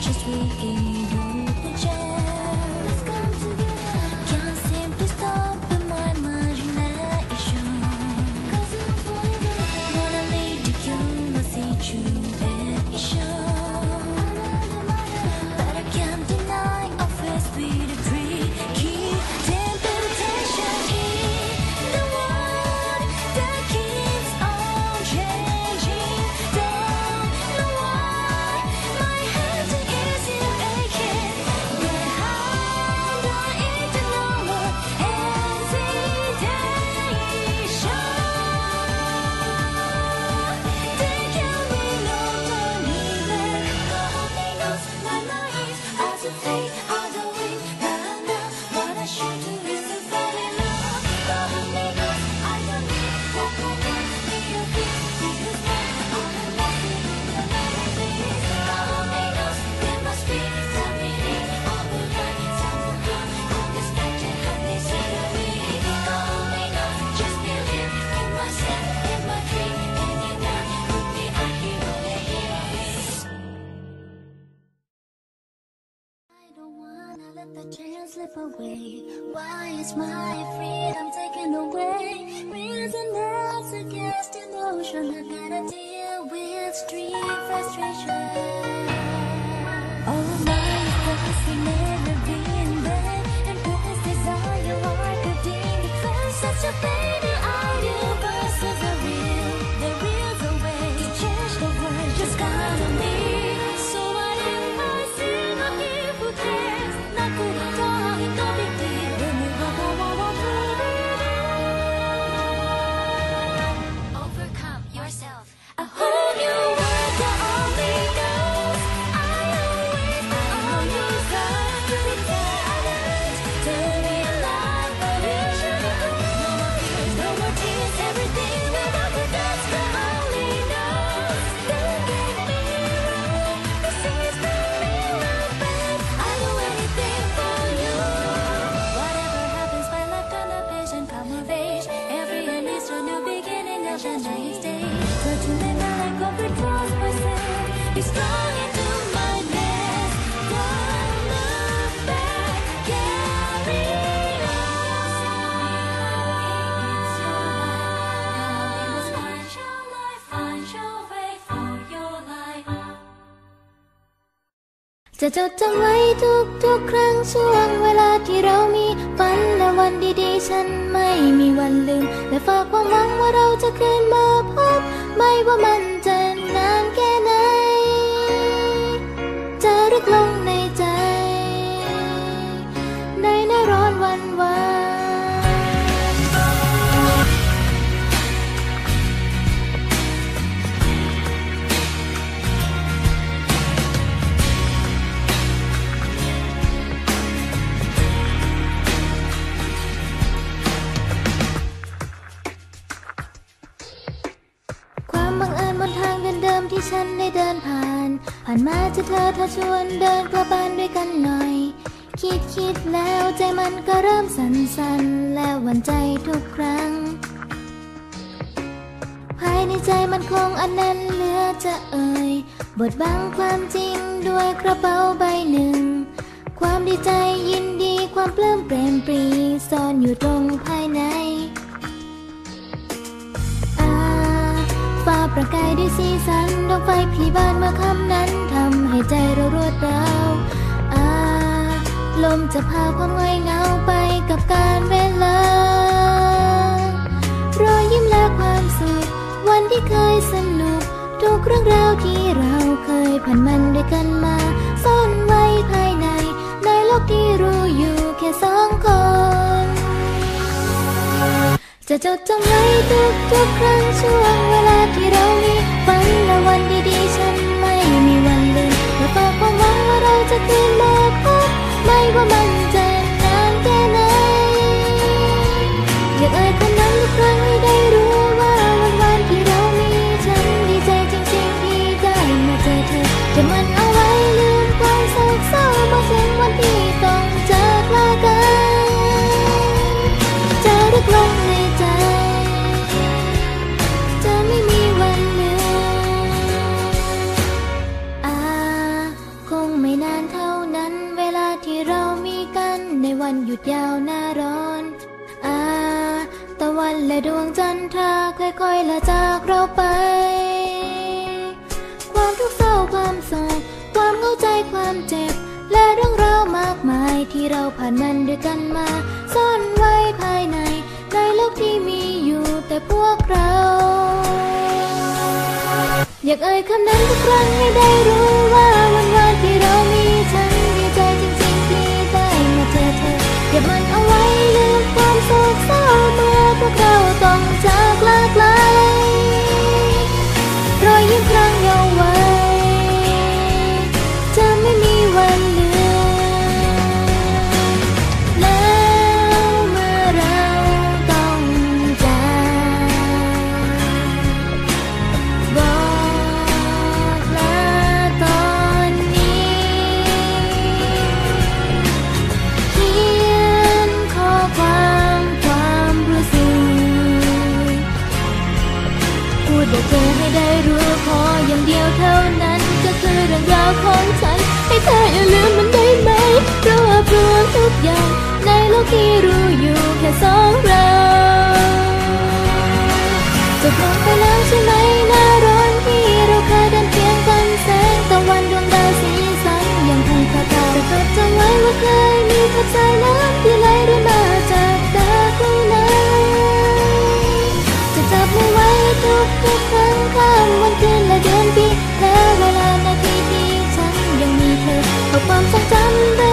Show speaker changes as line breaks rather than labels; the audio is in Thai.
just we Why is my freedom taken away? Reason that's against emotion. I gotta deal with street frustration. All my. And defense. Such a stay. Try to never let go, but trust myself. Be strong
จะจดจำไว้ทุกทุกๆครั้งช่วงเวลาที่เรามีฝันและวันดีๆ ฉันไม่มีวันลืม และฝากความหวังว่าเราจะคืนมาพบ ไม่ว่ามันจะนานแค่ ผ่านมาจะเธอเธอชวนเดินกลับบ้านด้วยกันหน่อย คิดคิดแล้วใจมันก็เริ่มสั่นๆ และหวั่นใจทุกครั้ง ภายในใจมันคงอันแน่นเหลือจะเอ่ย บทบังความจริงด้วยกระเป๋าใบหนึ่ง ความดีใจยินดีความปลื้มเปรมปรีซ่อนอยู่ตรง ประกายด้วยสีสันดวงไฟพลีบานเมื่อค่ำนั้นทำให้ใจเรารวดราวอาลมจะพาความเหงาเหงาไปกับการเวลารอยยิ้มและความสุขวันที่เคยสนุก ทุกเรื่องราวที่เราเคยผ่านมันด้วยกันมาซ่อนไว้ภายใน ในโลกที่รู้อยู่แค่สองคนจะจดจำไว้ทุกทุกครั้งช่วงเวลา ที่เรามีฝันและวันดีๆ ฉันไม่มีวันลืมและฝากความหวังว่าเราจะคืนมาพบไม่ว่ามัน ละจากเราไป ความทุกข์เศร้าความสศกความเข้าใจความเจ็บ และเรื่องราวมากมายที่เราผ่านมันด้วยกันมา ซ่อนไว้ภายใน ในโลกที่มีอยู่แต่พวกเรา อยากเอ่ยคำนั้นทุกครั้งให้ได้รู้ว่าวันวานที่เราาของฉัน ให้เธออย่าลืมมันได้ไหม เพราะว่าพรวงทุกอย่าง ในโลกที่รู้อยู่แค่สองเราจบลงไปแล้วใช่ไหมหน้าร้อนที่เราเคยเดินเพียงกันแสงตะวันดวงดาวสีสันยังคงคาตาแต่ก็จำไว้ว่าเคยมีเธอใจแล้ว 真的